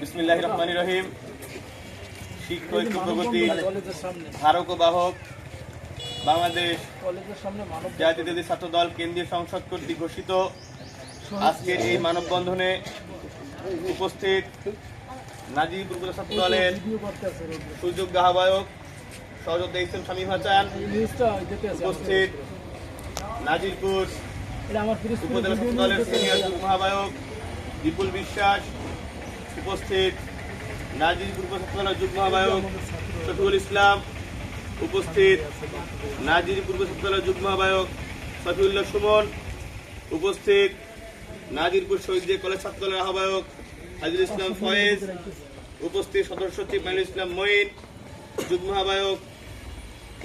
বিসমিল্লাহ রহমান রহিম। শিক্ষক প্রগতি ধারক বাহক, বাংলাদেশ সামনে ছাত্র দল কেন্দ্রীয় সংসদ কর্তৃক ঘোষিত। আজকের এই মানববন্ধনে উপস্থিত নাজিবুর ছাত্র দলের সুযোগ্য আহ্বায়ক সহযোদ্ধা ইসলাম শামীম হাসান উপস্থিত নাজিরপুর উপজেলা ছাত্র দলের সিনিয়র মহাবায়ক বিপুল বিশ্বাস। উপস্থিত নাজিরপুর দলের যুগ্ম আহ্বায়ক শফিউল ইসলাম, উপস্থিত নাজিরপুর ছাত্র দলের যুগ্ম আহ্বায়ক শফিউল্লাহ সুমন, উপস্থিত নাজিরপুর শহীদ কলেজ ছাত্র দলের আহ্বায়ক হাজির ইসলাম ফয়েজ, উপস্থিত সদস্য সচিব মাইনুল ইসলাম মঈন, যুগ্ম আহ্বায়ক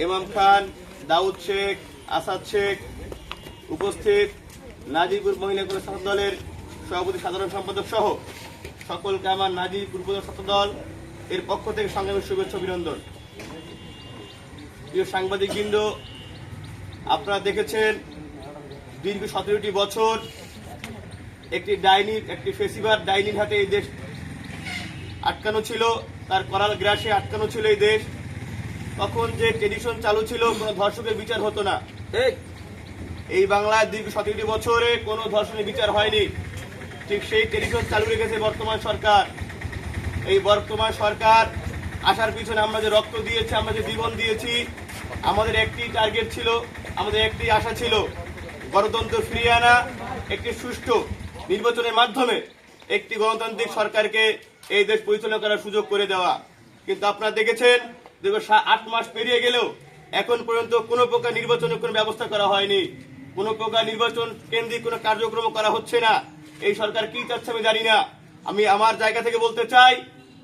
ইমাম খান, দাউদ শেখ, আসাদ শেখ, উপস্থিত নাজিরপুর মহিলা কলেজ ছাত্র দলের সভাপতি সাধারণ সম্পাদক সহ সকলকে আমার নাজিরপুর উপজেলা ছাত্র দল এর পক্ষ থেকে সংগ্রামের শুভেচ্ছা অভিনন্দন। প্রিয় সাংবাদিক বৃন্দ আপনারা দেখেছেন দীর্ঘ সতেরোটি বছর একটি ডাইনির একটি ফেসিভার ডাইনির হাতে এই দেশ আটকানো ছিল তার করাল গ্রাসে আটকানো ছিল এই দেশ। তখন যে টেলিভিশন চালু ছিল কোনো ধর্ষকের বিচার হতো না। এই বাংলায় দীর্ঘ সতেরোটি বছরে কোনো ধর্ষণের বিচার হয়নি। ঠিক সেই টেলিভিশন চালু রেখেছে বর্তমান সরকার। এই বর্তমান সরকার আসার পিছনে আমরা যে রক্ত দিয়েছি, আমরা যে জীবন দিয়েছি, আমাদের একটি টার্গেট ছিল, আমাদের একটি আশা ছিল, গণতন্ত্র ফিরিয়ে আনা, একটি সুষ্ঠু নির্বাচনের মাধ্যমে একটি গণতান্ত্রিক সরকারকে এই দেশ পরিচালনা করার সুযোগ করে দেওয়া। কিন্তু আপনারা দেখেছেন, দীর্ঘ আট মাস পেরিয়ে গেলেও এখন পর্যন্ত কোনো প্রকার নির্বাচনের কোনো ব্যবস্থা করা হয়নি। কোনো প্রকার নির্বাচন কেন্দ্রিক কোনো কার্যক্রম করা হচ্ছে না। এই সরকার কি চাচ্ছে আমি জানি না। আমি আমার জায়গা থেকে বলতে চাই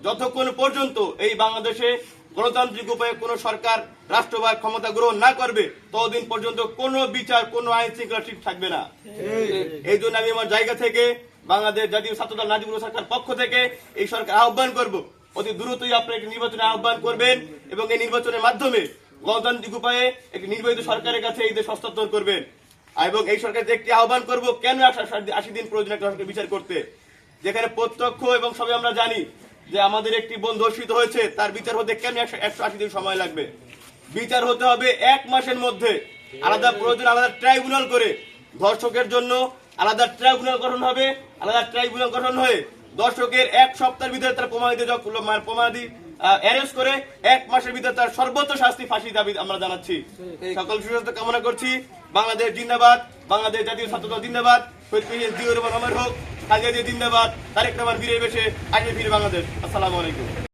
যতক্ষণ পর্যন্ত এই বাংলাদেশে গণতান্ত্রিক উপায়ে কোনো সরকার রাষ্ট্র বা ক্ষমতা গ্রহণ না করবে ততদিন পর্যন্ত কোনো বিচার কোনো আইন শৃঙ্খলা ঠিক থাকবে না। এই জন্য আমি আমার জায়গা থেকে বাংলাদেশ জাতীয় ছাত্রদল নাজিবুল সরকার পক্ষ থেকে এই সরকার আহ্বান করব। অতি দ্রুতই আপনারা একটি নির্বাচনে আহ্বান করবেন এবং এই নির্বাচনের মাধ্যমে গণতান্ত্রিক উপায়ে একটি নির্বাচিত সরকারের কাছে এই দেশ হস্তান্তর করবেন। এবং এই সরকারকে একটি আহ্বান করব, কেন আশি দিন প্রয়োজন একটা সরকার বিচার করতে? যেখানে প্রত্যক্ষ এবং সবাই আমরা জানি যে আমাদের একটি বোন ধর্ষিত হয়েছে, তার বিচার হতে কেন একশো আশি দিন সময় লাগবে? বিচার হতে হবে এক মাসের মধ্যে। আলাদা প্রয়োজন, আলাদা ট্রাইব্যুনাল করে। ধর্ষকের জন্য আলাদা ট্রাইব্যুনাল গঠন হবে, আলাদা ট্রাইব্যুনাল গঠন হয়ে দর্শকের এক সপ্তাহের ভিতরে তার প্রমাণিত প্রমাণাদি অ্যারেস্ট করে এক মাসের ভিতরে তার সর্বোচ্চ শাস্তি ফাঁসি দাবি আমরা জানাচ্ছি। সকল সুস্বাস্থ্য কামনা করছি। বাংলাদেশ জিন্দাবাদ বাংলাদেশ জাতীয় ছাত্রদল জিন্দাবাদ শহীদ রহমান হোক হাজার জিন্দাবাদ তারেক রহমান বীরের বেশে আগে ফিরে বাংলাদেশ। আসসালামু আলাইকুম।